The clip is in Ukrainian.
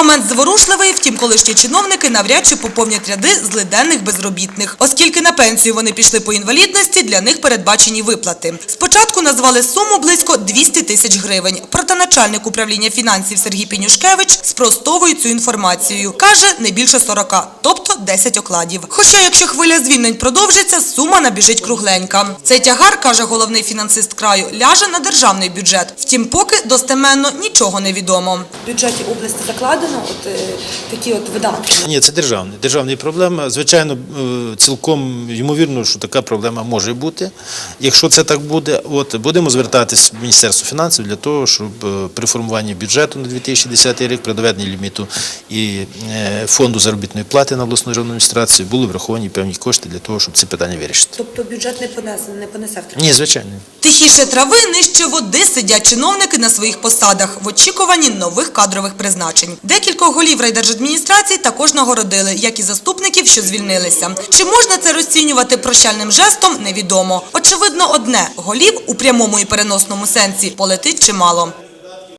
Момент зворушливий, втім, колишні чиновники навряд чи поповнять ряди злиденних безробітних, оскільки на пенсію вони пішли по інвалідності, для них передбачені виплати. Спочатку назвали суму близько 200 тисяч гривень. Проте начальник управління фінансів Сергій Пінюшкевич спростовує цю інформацію. Каже, не більше 40, тобто 10 окладів. Хоча, якщо хвиля звільнень продовжиться, сума набіжить кругленька. Цей тягар, каже головний фінансист краю, ляже на державний бюджет. Втім, поки достеменно нічого не відомо. В бюджеті області закладено от е, такі от видатки. Ні, це державний, державний проблема. Звичайно, е, цілком ймовірно, що така проблема може бути. Якщо це так буде, от будемо звертатись в Міністерство фінансів для того, щоб е, при формуванні бюджету на 2010 рік, при доведенні ліміту і фонду заробітної плати на обласну державну адміністрацію були враховані певні кошти для того, щоб це питання вирішити. Тобто бюджет не понесе, не понесе втрат. Ні, звичайно. Тихіше трави, нижче води сидять чиновники на своїх посадах в очікуванні нових кадрових призначень. Декількох голів райдержадміністрації також нагородили, як і заступників, що звільнилися. Чи можна це розцінювати прощальним жестом, невідомо. Очевидно, одне голів у прямому і переносному сенсі полетить чимало.